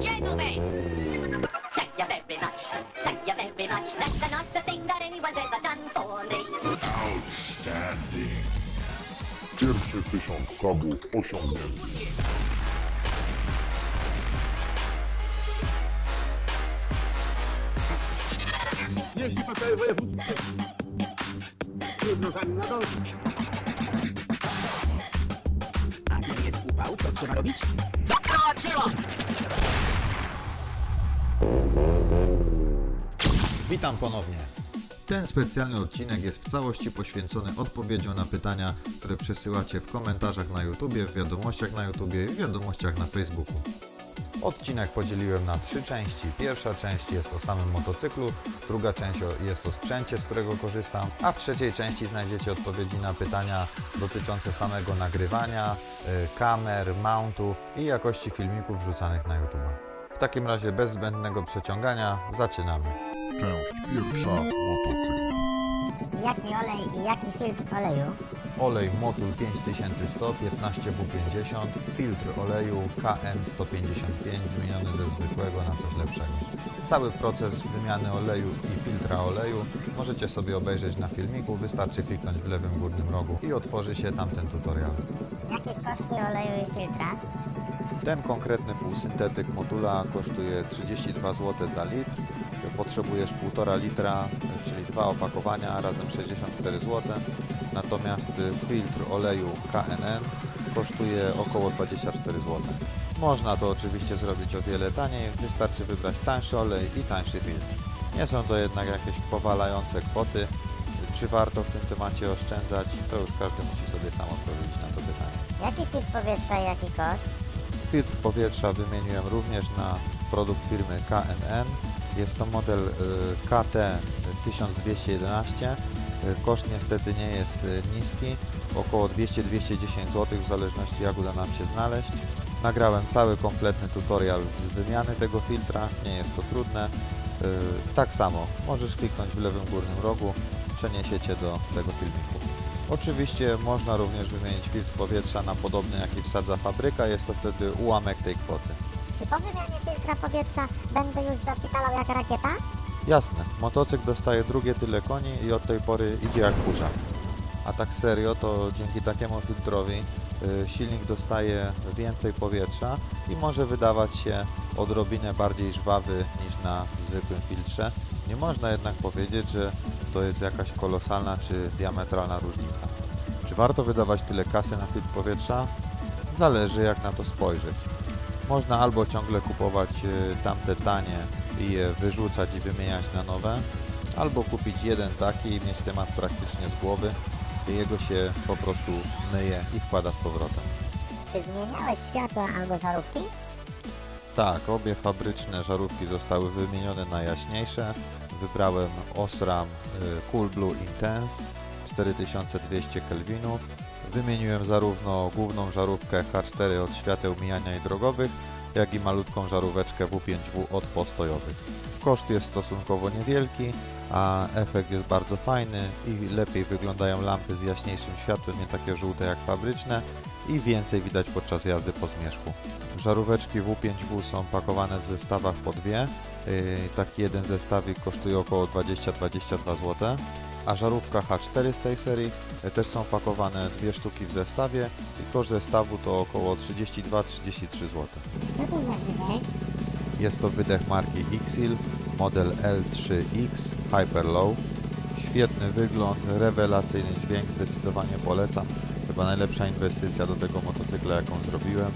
gentlemen. Thank you very much. Thank you very much. That's the nicest thing that anyone's ever done for me. Outstanding. Pierwszy tysiąc subów osiągnięty. Jeśli po całej województwie. Trudno za nim nadążyć. A gdy jest upał, co trzeba robić? Witam ponownie. Ten specjalny odcinek jest w całości poświęcony odpowiedziom na pytania, które przesyłacie w komentarzach na YouTubie, w wiadomościach na YouTubie i w wiadomościach na Facebooku. Odcinek podzieliłem na trzy części. Pierwsza część jest o samym motocyklu, druga część jest o sprzęcie, z którego korzystam, a w trzeciej części znajdziecie odpowiedzi na pytania dotyczące samego nagrywania, y, kamer, mountów i jakości filmików wrzucanych na YouTube. W takim razie bez zbędnego przeciągania zaczynamy. Część pierwsza motocykl. Jaki olej i jaki filtr oleju? Olej Motul 5100 15W50, filtr oleju KN155 zmieniony ze zwykłego na coś lepszego. Cały proces wymiany oleju i filtra oleju możecie sobie obejrzeć na filmiku, wystarczy kliknąć w lewym górnym rogu i otworzy się tamten tutorial. Jakie koszty oleju i filtra? Ten konkretny półsyntetyk Motula kosztuje 32 zł za litr. Potrzebujesz 1,5 litra, czyli dwa opakowania razem 64 zł. Natomiast filtr oleju KNN kosztuje około 24 zł. Można to oczywiście zrobić o wiele taniej, wystarczy wybrać tańszy olej i tańszy filtr. Nie są to jednak jakieś powalające kwoty. Czy warto w tym temacie oszczędzać, to już każdy musi sobie sam odpowiedzieć na to pytanie. Jaki filtr powietrza i jaki koszt? Filtr powietrza wymieniłem również na produkt firmy KNN. Jest to model y, KT 1211. Y, Koszt niestety nie jest y, niski, około 200-210 zł w zależności jak uda nam się znaleźć. Nagrałem cały kompletny tutorial z wymiany tego filtra, nie jest to trudne. Y, Tak samo możesz kliknąć w lewym górnym rogu, przeniesiecie do tego filmiku. Oczywiście można również wymienić filtr powietrza na podobny jaki wsadza fabryka, jest to wtedy ułamek tej kwoty. Czy po wymianie filtra powietrza będę już zapitalał jak rakieta? Jasne, motocykl dostaje drugie tyle koni i od tej pory idzie jak burza. A tak serio, to dzięki takiemu filtrowi y, silnik dostaje więcej powietrza i może wydawać się odrobinę bardziej żwawy niż na zwykłym filtrze. Nie można jednak powiedzieć, że to jest jakaś kolosalna czy diametralna różnica. Czy warto wydawać tyle kasy na filtr powietrza? Zależy jak na to spojrzeć. Można albo ciągle kupować y, tamte tanie i je wyrzucać i wymieniać na nowe, albo kupić jeden taki i mieć temat praktycznie z głowy. Jego się po prostu myje i wkłada z powrotem. Czy zmieniałeś światła albo żarówki? Tak, obie fabryczne żarówki zostały wymienione na jaśniejsze. Wybrałem Osram y, Cool Blue Intense 4200 kelwinów. Wymieniłem zarówno główną żarówkę H4 od świateł mijania i drogowych, jak i malutką żaróweczkę W5W od postojowych. Koszt jest stosunkowo niewielki, a efekt jest bardzo fajny i lepiej wyglądają lampy z jaśniejszym światłem, nie takie żółte jak fabryczne i więcej widać podczas jazdy po zmierzchu. Żaróweczki W5W są pakowane w zestawach po dwie. Yy, Taki jeden zestawik kosztuje około 20-22 zł. A żarówka H4 z tej serii yy, też są pakowane dwie sztuki w zestawie i koszt zestawu to około 32-33 zł. Co to za wydech? Jest to wydech marki Xil, model L3X Hyper Low. Świetny wygląd, rewelacyjny dźwięk, zdecydowanie polecam. Chyba najlepsza inwestycja do tego motocykla, jaką zrobiłem.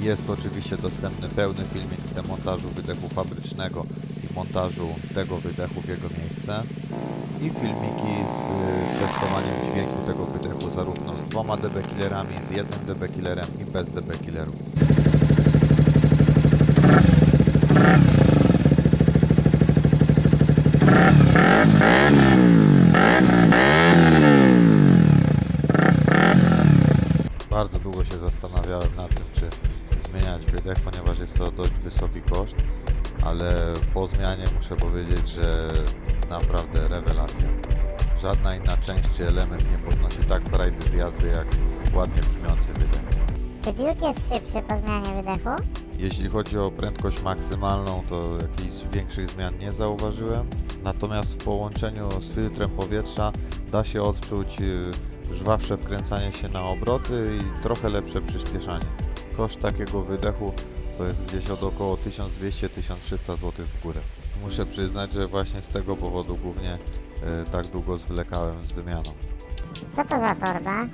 Jest oczywiście dostępny pełny filmik z demontażu wydechu fabrycznego i montażu tego wydechu w jego miejsce. I filmiki z y, testowaniem dźwięku tego wydechu zarówno z dwoma dB killerami, z jednym dB killerem i bez dB killerów. Bardzo długo się zastanawiałem nad tym, czy zmieniać wydech, ponieważ jest to dość wysoki koszt, ale po zmianie muszę powiedzieć, że naprawdę rewelacja. Żadna inna część czy element nie podnosi tak frajdy z jazdy jak ładnie brzmiący wydech. Czy Duke jest szybszy po zmianie wydechu? Jeśli chodzi o prędkość maksymalną, to jakichś większych zmian nie zauważyłem. Natomiast w połączeniu z filtrem powietrza da się odczuć y, żwawsze wkręcanie się na obroty i trochę lepsze przyspieszanie. Koszt takiego wydechu to jest gdzieś od około 1200-1300 zł w górę. Muszę przyznać, że właśnie z tego powodu głównie y, tak długo zwlekałem z wymianą. Co to za torba?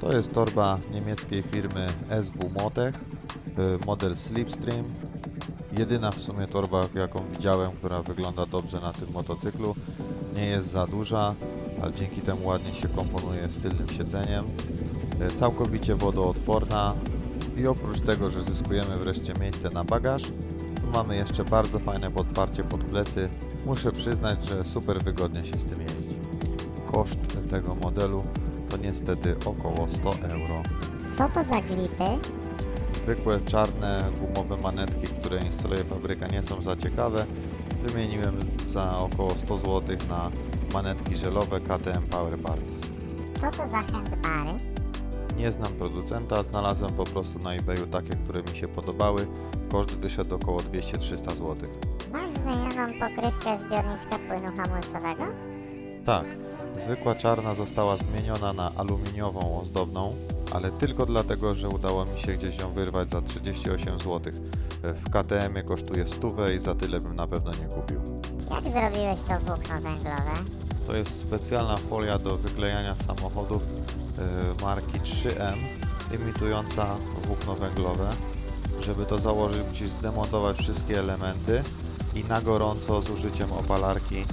To jest torba niemieckiej firmy SW Motech, y, model Slipstream. Jedyna w sumie torba, jaką widziałem, która wygląda dobrze na tym motocyklu. Nie jest za duża, ale dzięki temu ładnie się komponuje z tylnym siedzeniem. Y, Całkowicie wodoodporna i oprócz tego, że zyskujemy wreszcie miejsce na bagaż, tu mamy jeszcze bardzo fajne podparcie pod plecy. Muszę przyznać, że super wygodnie się z tym jeździ. Koszt tego modelu to niestety około 100 euro. Co to za glipy? Zwykłe czarne gumowe manetki, które instaluje fabryka nie są za ciekawe. Wymieniłem za około 100 zł na manetki żelowe KTM Power Parts. Co to za handbary? Nie znam producenta, znalazłem po prostu na eBayu takie, które mi się podobały. Koszt wyszedł około 200-300 zł. Masz zmienioną pokrywkę zbiorniczka płynu hamulcowego? Tak, zwykła czarna została zmieniona na aluminiową ozdobną, ale tylko dlatego, że udało mi się gdzieś ją wyrwać za 38 zł. W KTM-ie kosztuje 100 i za tyle bym na pewno nie kupił. Jak zrobiłeś to włókno węglowe? To jest specjalna folia do wyklejania samochodów marki 3M, imitująca włókno węglowe. Żeby to założyć, musisz zdemontować wszystkie elementy i na gorąco z użyciem opalarki y,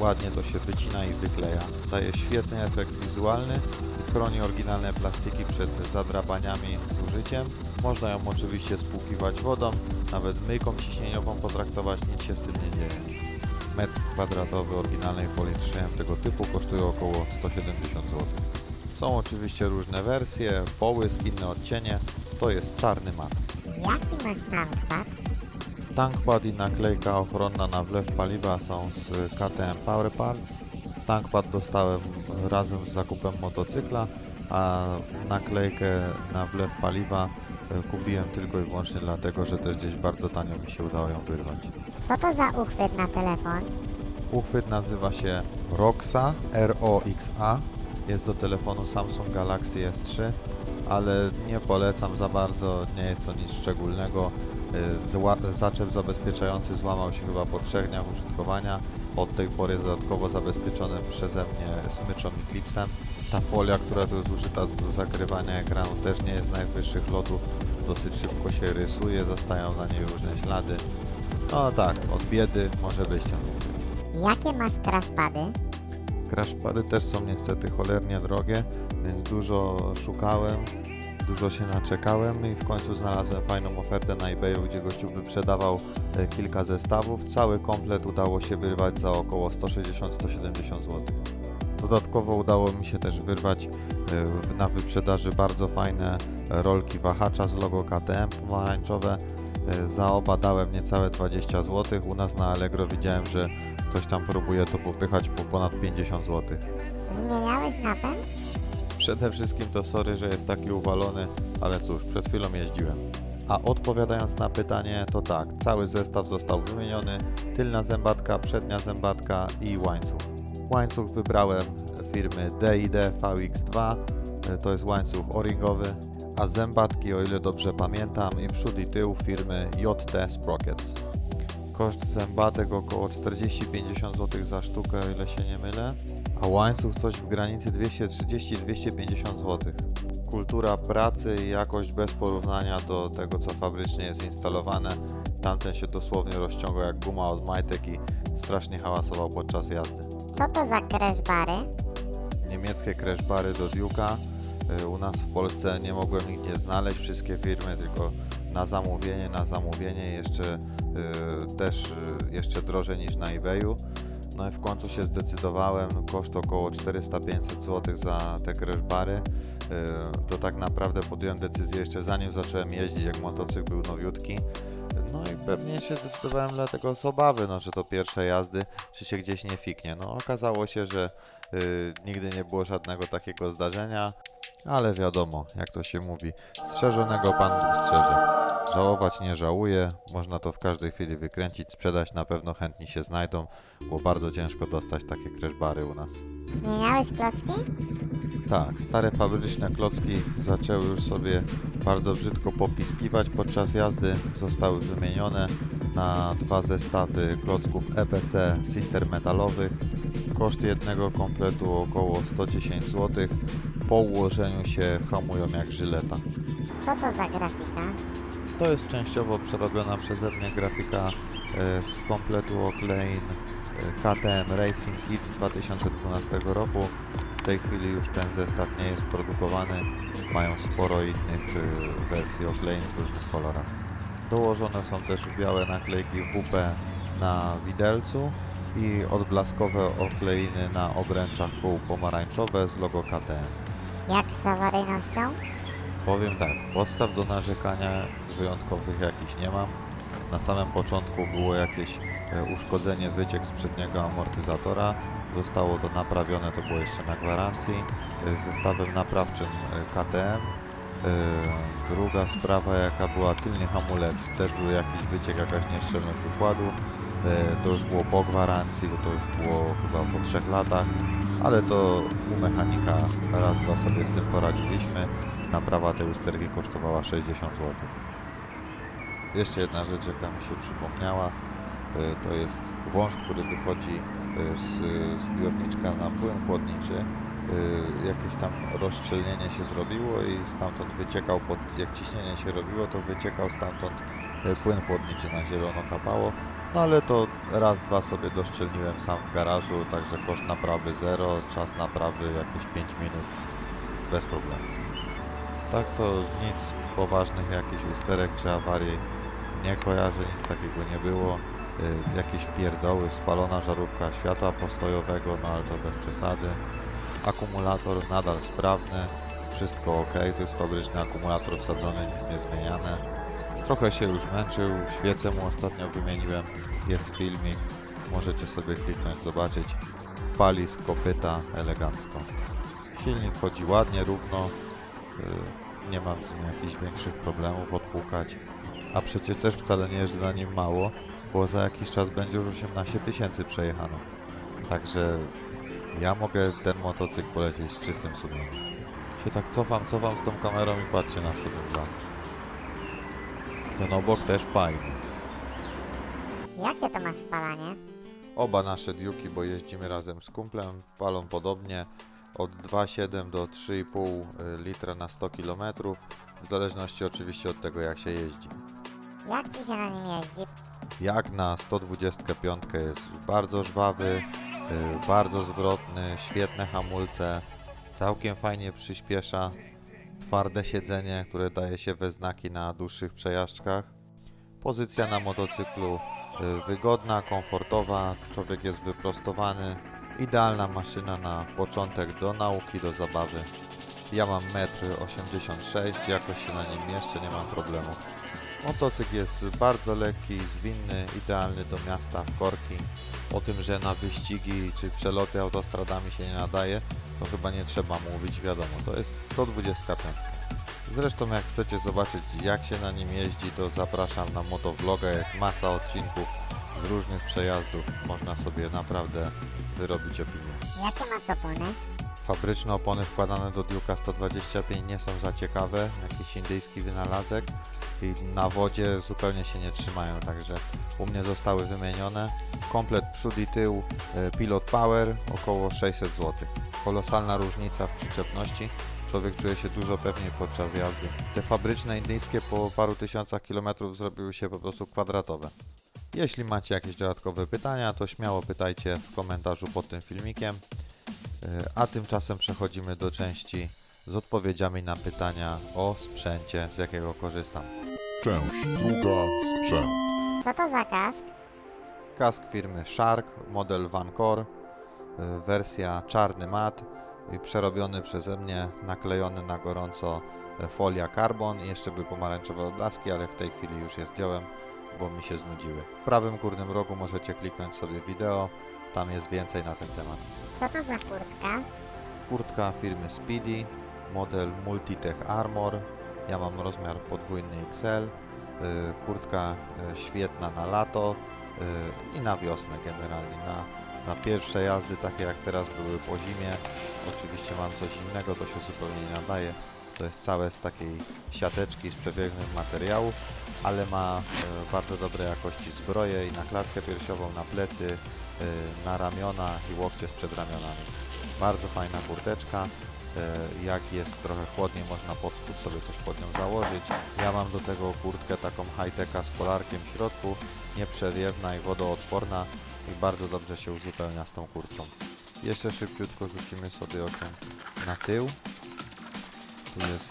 ładnie to się wycina i wykleja. Daje świetny efekt wizualny i chroni oryginalne plastiki przed zadrapaniami z użyciem. Można ją oczywiście spłukiwać wodą, nawet myjką ciśnieniową potraktować, nic się z tym nie dzieje metr kwadratowy oryginalnej folii 3M tego typu kosztuje około 170 zł. Są oczywiście różne wersje, połysk, inne odcienie, to jest czarny mat. Jaki masz tankpad? Tankpad i naklejka ochronna na wlew paliwa są z KTM Power Parts. Tankpad dostałem razem z zakupem motocykla, a naklejkę na wlew paliwa e, kupiłem tylko i wyłącznie dlatego, że też gdzieś bardzo tanio mi się udało ją wyrwać. Co to za uchwyt na telefon? Uchwyt nazywa się ROXA, R-O-X-A. Jest do telefonu Samsung Galaxy S3, ale nie polecam za bardzo, nie jest to nic szczególnego. Y, zła- Zaczep zabezpieczający złamał się chyba po trzech dniach użytkowania. Od tej pory jest dodatkowo zabezpieczony przeze mnie smyczą i klipsem. Ta folia, która tu jest użyta do zakrywania ekranu też nie jest najwyższych lotów. Dosyć szybko się rysuje, zostają na niej różne ślady. No tak, od biedy może być ten. Jakie masz crashpady? Crashpady też są niestety cholernie drogie, więc dużo szukałem, dużo się naczekałem i w końcu znalazłem fajną ofertę na eBayu, gdzie gościu wyprzedawał e, kilka zestawów. Cały komplet udało się wyrwać za około 160-170 zł. Dodatkowo udało mi się też wyrwać e, na wyprzedaży bardzo fajne e, rolki wahacza z logo KTM pomarańczowe. Za oba dałem niecałe 20 zł. U nas na Allegro widziałem, że ktoś tam próbuje to popychać po ponad 50 zł. Zmieniałeś napęd? Przede wszystkim to sorry, że jest taki uwalony, ale cóż, przed chwilą jeździłem. A odpowiadając na pytanie, to tak, cały zestaw został wymieniony, tylna zębatka, przednia zębatka i łańcuch. Łańcuch wybrałem firmy DID VX2, e, to jest łańcuch o-ringowy, a zębatki, o ile dobrze pamiętam, i przód i tył firmy JT Sprockets. Koszt zębatek około 40-50 zł za sztukę, o ile się nie mylę, a łańcuch coś w granicy 230-250 zł. Kultura pracy i jakość bez porównania do tego, co fabrycznie jest instalowane. Tamten się dosłownie rozciągał jak guma od majtek i strasznie hałasował podczas jazdy. Co to za crashbary? Niemieckie crashbary do Duke'a. Y, U nas w Polsce nie mogłem nigdzie znaleźć. Wszystkie firmy tylko na zamówienie, na zamówienie. Jeszcze też y, jeszcze drożej niż na eBayu. No i w końcu się zdecydowałem. Koszt około 400-500 zł za te crashbary. Y, To tak naprawdę podjąłem decyzję jeszcze zanim zacząłem jeździć, jak motocykl był nowiutki. No i pewnie się zdecydowałem dlatego z obawy, no, że to pierwsze jazdy, czy się gdzieś nie fiknie. No okazało się, że y, nigdy nie było żadnego takiego zdarzenia, ale wiadomo, jak to się mówi, strzeżonego Pan strzeże. Żałować nie żałuję, można to w każdej chwili wykręcić, sprzedać, na pewno chętni się znajdą, bo bardzo ciężko dostać takie crashbary u nas. Zmieniałeś klocki? Tak, stare fabryczne klocki zaczęły już sobie bardzo brzydko popiskiwać podczas jazdy. Zostały wymienione na dwa zestawy klocków EBC sintermetalowych. Koszt jednego kompletu około 110 zł. Po ułożeniu się hamują jak żyleta. Co to za grafika? To jest częściowo przerobiona przeze mnie grafika e, z kompletu Oklein e, KTM Racing Kit z 2012 roku. W tej chwili już ten zestaw nie jest produkowany. Mają sporo innych e, wersji Oklein w różnych kolorach. Dołożone są też białe naklejki WP na widelcu i odblaskowe okleiny na obręczach półpomarańczowe z logo KTM. Jak z awaryjnością? Powiem tak, podstaw do narzekania wyjątkowych jakichś nie mam. Na samym początku było jakieś e, uszkodzenie, wyciek z przedniego amortyzatora. Zostało to naprawione, to było jeszcze na gwarancji, e, zestawem naprawczym e, KTM. Druga sprawa, jaka była tylny hamulec, też był jakiś wyciek, jakaś nieszczelność układu. To już było po gwarancji, bo to już było chyba po trzech latach, ale to u mechanika raz, dwa sobie z tym poradziliśmy. Naprawa tej usterki kosztowała 60 zł. Jeszcze jedna rzecz, jaka mi się przypomniała, y, to jest wąż, który wychodzi y, z zbiorniczka na płyn chłodniczy. Y, Jakieś tam rozszczelnienie się zrobiło i stamtąd wyciekał, pod, jak ciśnienie się robiło, to wyciekał stamtąd płyn chłodniczy na zielono kapało. No ale to raz, dwa sobie doszczelniłem sam w garażu, także koszt naprawy 0, czas naprawy jakieś 5 minut, bez problemu. Tak to nic poważnych jakichś usterek czy awarii nie kojarzę, nic takiego nie było. Y, jakieś pierdoły, spalona żarówka światła postojowego, no ale to bez przesady. Akumulator nadal sprawny, wszystko ok, to jest fabryczny akumulator wsadzony, nic nie zmieniane. Trochę się już męczył, świecę mu ostatnio wymieniłem, jest filmik, możecie sobie kliknąć, zobaczyć. Pali z kopyta elegancko. Silnik chodzi ładnie, równo, y, nie mam z nim jakichś większych problemów odpukać. A przecież też wcale nie jeżdżę na nim mało, bo za jakiś czas będzie już 18 tysięcy przejechano. Także ja mogę ten motocykl polecieć z czystym sumieniem. Się tak cofam, cofam z tą kamerą i patrzcie na co bym za. Ten obok też fajny. Jakie to ma spalanie? Oba nasze Duke'i, bo jeździmy razem z kumplem, palą podobnie od 2,7 do 3,5 litra na 100 km, w zależności oczywiście od tego jak się jeździ. Jak ci się na nim jeździ? Jak na 125 jest bardzo żwawy, y, bardzo zwrotny, świetne hamulce, całkiem fajnie przyspiesza, twarde siedzenie, które daje się we znaki na dłuższych przejażdżkach. Pozycja na motocyklu y, wygodna, komfortowa, człowiek jest wyprostowany. Idealna maszyna na początek do nauki, do zabawy. Ja mam 1,86 m, jakoś się na nim mieszczę, nie mam problemu. Motocykl jest bardzo lekki, zwinny, idealny do miasta, korki. O tym, że na wyścigi czy przeloty autostradami się nie nadaje, to chyba nie trzeba mówić, wiadomo, to jest 125. Zresztą jak chcecie zobaczyć jak się na nim jeździ, to zapraszam na motovloga, jest masa odcinków z różnych przejazdów, można sobie naprawdę wyrobić opinię. Jakie masz opony? Fabryczne opony wkładane do Duke'a 125 nie są za ciekawe, jakiś indyjski wynalazek i na wodzie zupełnie się nie trzymają, także u mnie zostały wymienione. Komplet przód i tył, e, Pilot Power około 600 zł. Kolosalna różnica w przyczepności, człowiek czuje się dużo pewniej podczas jazdy. Te fabryczne indyjskie po paru tysiącach kilometrów zrobiły się po prostu kwadratowe. Jeśli macie jakieś dodatkowe pytania, to śmiało pytajcie w komentarzu pod tym filmikiem. E, A tymczasem przechodzimy do części z odpowiedziami na pytania o sprzęcie, z jakiego korzystam. Część druga, sprzęt. Co to za kask? Kask firmy Shark, model Vancor, y, wersja czarny mat i przerobiony przeze mnie, naklejony na gorąco e, folia carbon i jeszcze były pomarańczowe odblaski, ale w tej chwili już je zdjąłem, bo mi się znudziły. W prawym górnym rogu możecie kliknąć sobie wideo, tam jest więcej na ten temat. Co to za kurtka? Kurtka firmy Speedy, model Multitech Armor. Ja mam rozmiar podwójny XL. Y, Kurtka y, świetna na lato y, i na wiosnę generalnie. Na, na pierwsze jazdy, takie jak teraz były po zimie, oczywiście mam coś innego, to się zupełnie nie nadaje. To jest całe z takiej siateczki z przewiewnych materiałów, ale ma bardzo dobrej jakości zbroję i na klatkę piersiową, na plecy, na ramiona i łokcie z przedramionami. Bardzo fajna kurteczka. E, Jak jest trochę chłodniej, można pod spód sobie coś pod nią założyć. Ja mam do tego kurtkę taką high-techa z polarkiem w środku, nieprzewiewna i wodoodporna i bardzo dobrze się uzupełnia z tą kurtką. Jeszcze szybciutko rzucimy sobie okiem na tył. Tu jest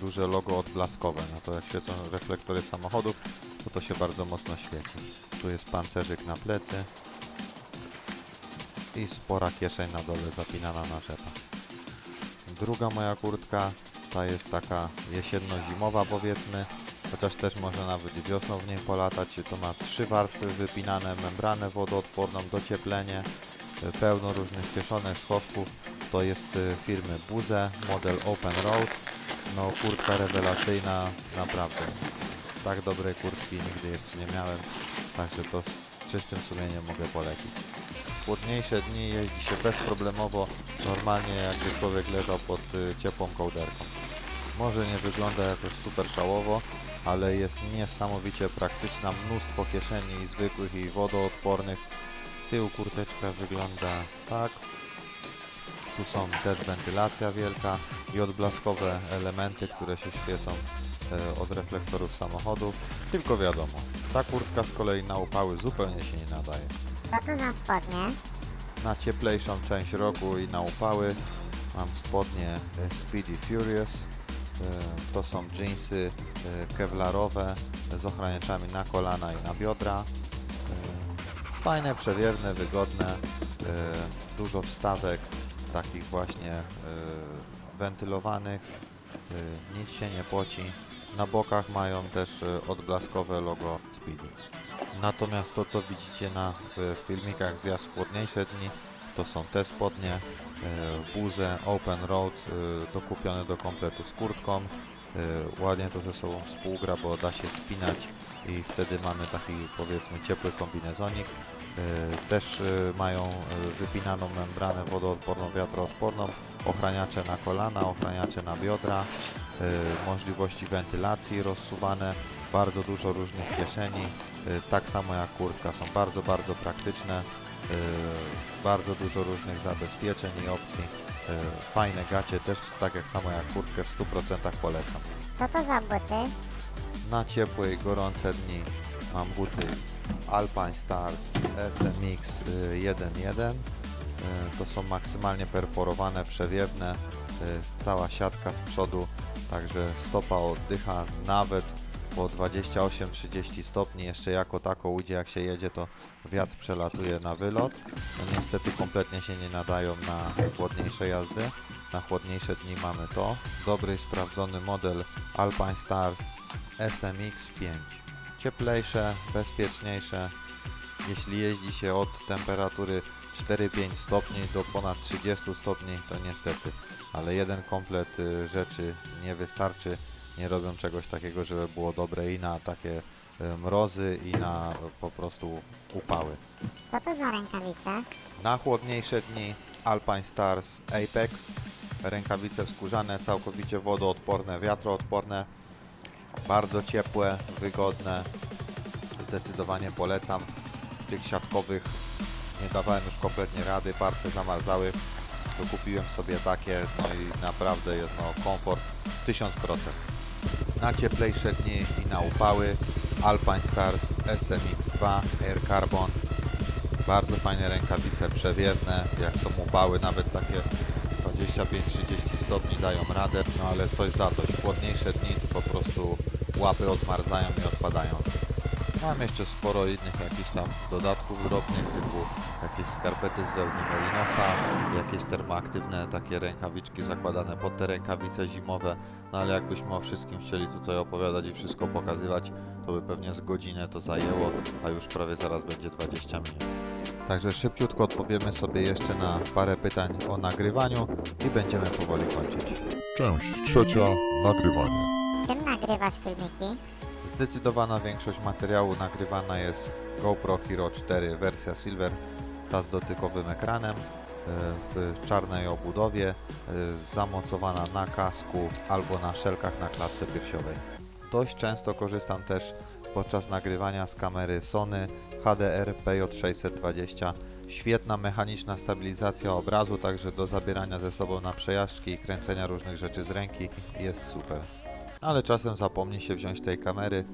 duże logo odblaskowe, no to jak świecą reflektory samochodów, to to się bardzo mocno świeci. Tu jest pancerzyk na plecy i spora kieszeń na dole zapinana na rzepach. Druga moja kurtka, ta jest taka jesienno-zimowa powiedzmy, chociaż też można nawet wiosną w niej polatać. To ma trzy warstwy wypinane, membranę wodoodporną, docieplenie, y, pełno różnych kieszonek, schowków. To jest y, firmy Buze, model Open Road. No kurtka rewelacyjna, naprawdę. Tak dobrej kurtki nigdy jeszcze nie miałem, także to z czystym sumieniem mogę polecić chłodniejsze dni jeździ się bezproblemowo, normalnie jakby człowiek leżał pod y, ciepłą kołderką. Może nie wygląda jakoś super szałowo, ale jest niesamowicie praktyczna, mnóstwo kieszeni zwykłych i wodoodpornych. Z tyłu kurteczka wygląda tak. Tu są też wentylacja wielka i odblaskowe elementy, które się świecą e, od reflektorów samochodów. Tylko wiadomo, ta kurtka z kolei na upały zupełnie się nie nadaje Co to za spodnie? na cieplejszą część roku i na upały. Mam spodnie e, Speedy Furious. E, To są jeansy e, kevlarowe z ochraniaczami na kolana i na biodra. Fajne, przewiewne, wygodne. Dużo wstawek takich właśnie wentylowanych. Nic się nie poci. Na bokach mają też odblaskowe logo Speedy. Natomiast to co widzicie na e, filmikach z w chłodniejsze dni to są te spodnie e, Buze Open Road e, dokupione do kompletu z kurtką. E, ładnie to ze sobą współgra, bo da się spinać i wtedy mamy taki powiedzmy ciepły kombinezonik. E, też e, mają e, wypinaną membranę wodoodporną, wiatroodporną. Ochraniacze na kolana, ochraniacze na biodra e, możliwości wentylacji rozsuwane bardzo dużo różnych kieszeni tak samo jak kurtka, są bardzo, bardzo praktyczne, y, bardzo dużo różnych zabezpieczeń i opcji. Y, Fajne gacie, też tak jak samo jak kurtkę w 100% polecam. Co to za buty? Na ciepłe i gorące dni mam buty Alpine Stars SMX y, 1.1. Y, To są maksymalnie perforowane, przewiewne, y, cała siatka z przodu, także stopa oddycha nawet po 28-30 stopni, jeszcze jako tako ujdzie jak się jedzie, to wiatr przelatuje na wylot. No niestety kompletnie się nie nadają na chłodniejsze jazdy. Na chłodniejsze dni mamy to. Dobry, sprawdzony model Alpine Stars SMX 5. Cieplejsze, bezpieczniejsze. Jeśli jeździ się od temperatury 4-5 stopni do ponad 30 stopni, to niestety, ale jeden komplet y, rzeczy nie wystarczy. Nie robią czegoś takiego, żeby było dobre i na takie y, mrozy i na y, po prostu upały. Co to za rękawice? Na chłodniejsze dni Alpine Stars Apex. Rękawice skórzane, całkowicie wodoodporne, wiatroodporne. Bardzo ciepłe, wygodne. Zdecydowanie polecam. Tych siatkowych nie dawałem już kompletnie rady, parce zamarzały. To kupiłem sobie takie, no i naprawdę jest no komfort 1000%. Na cieplejsze dni i na upały Alpine Stars SMX2 Air Carbon bardzo fajne rękawice przewiewne, jak są upały, nawet takie 25-30 stopni dają radę, no ale coś za coś. Chłodniejsze dni to po prostu łapy odmarzają i odpadają. Mam jeszcze sporo innych jakichś tam dodatków drobnych, typu jakieś skarpety z wełny merinosa, jakieś termoaktywne takie rękawiczki zakładane pod te rękawice zimowe, no ale jakbyśmy o wszystkim chcieli tutaj opowiadać i wszystko pokazywać, to by pewnie z godzinę to zajęło, a już prawie zaraz będzie 20 minut. Także szybciutko odpowiemy sobie jeszcze na parę pytań o nagrywaniu i będziemy powoli kończyć. Część trzecia. Nagrywanie. Czym nagrywasz filmiki? Zdecydowana większość materiału nagrywana jest GoPro Hero 4 wersja Silver, ta z dotykowym ekranem, e, w czarnej obudowie, e, zamocowana na kasku albo na szelkach na klatce piersiowej. Dość często korzystam też podczas nagrywania z kamery Sony HDR PJ620. Świetna mechaniczna stabilizacja obrazu, także do zabierania ze sobą na przejażdżki i kręcenia różnych rzeczy z ręki jest super. Ale czasem zapomni się wziąć tej kamery,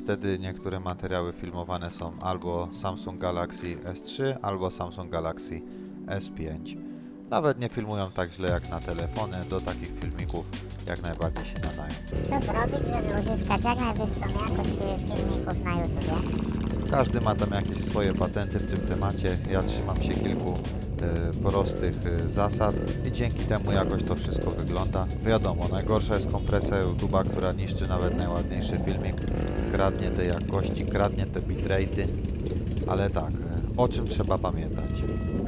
wtedy niektóre materiały filmowane są albo Samsung Galaxy S3, albo Samsung Galaxy S5. Nawet nie filmują tak źle jak na telefony, do takich filmików jak najbardziej się nadają. Co zrobić, żeby uzyskać jak najwyższą jakość y, filmików na YouTubie? Każdy ma tam jakieś swoje patenty w tym temacie. Ja trzymam się kilku prostych e, zasad i dzięki temu jakoś to wszystko wygląda. Wiadomo, najgorsza jest kompresja YouTube'a, która niszczy nawet najładniejszy filmik, kradnie te jakości, kradnie te bitrate'y, ale tak, e, o czym trzeba pamiętać?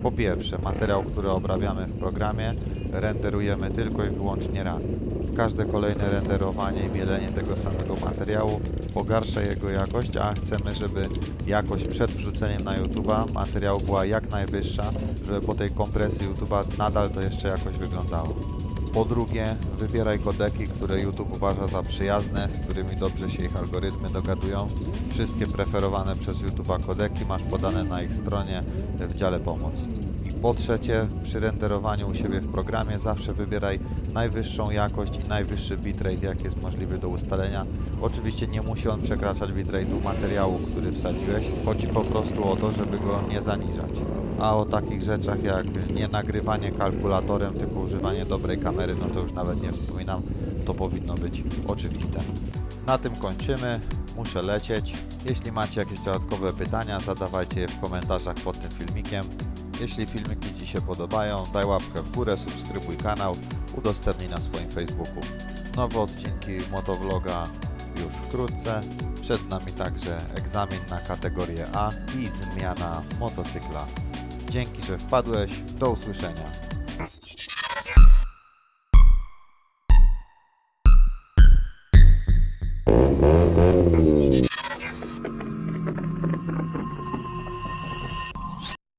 Po pierwsze, materiał, który obrabiamy w programie, renderujemy tylko i wyłącznie raz. Każde kolejne renderowanie i mielenie tego samego materiału pogarsza jego jakość, a chcemy, żeby jakość przed wrzuceniem na YouTube'a materiału była jak najwyższa, żeby po tej kompresji YouTube'a nadal to jeszcze jakoś wyglądało. Po drugie, wybieraj kodeki, które YouTube uważa za przyjazne, z którymi dobrze się ich algorytmy dogadują. Wszystkie preferowane przez YouTube'a kodeki masz podane na ich stronie w dziale pomoc. Po trzecie, przy renderowaniu u siebie w programie zawsze wybieraj najwyższą jakość i najwyższy bitrate, jaki jest możliwy do ustalenia. Oczywiście nie musi on przekraczać bitrate'u materiału, który wsadziłeś. Chodzi po prostu o to, żeby go nie zaniżać. A o takich rzeczach jak nie nagrywanie kalkulatorem, tylko używanie dobrej kamery, no to już nawet nie wspominam. To powinno być oczywiste. Na tym kończymy. Muszę lecieć. Jeśli macie jakieś dodatkowe pytania, zadawajcie je w komentarzach pod tym filmikiem. Jeśli filmiki Ci się podobają, daj łapkę w górę, subskrybuj kanał, udostępnij na swoim Facebooku. Nowe odcinki motovloga już wkrótce. Przed nami także egzamin na kategorię A i zmiana motocykla. Dzięki, że wpadłeś. Do usłyszenia.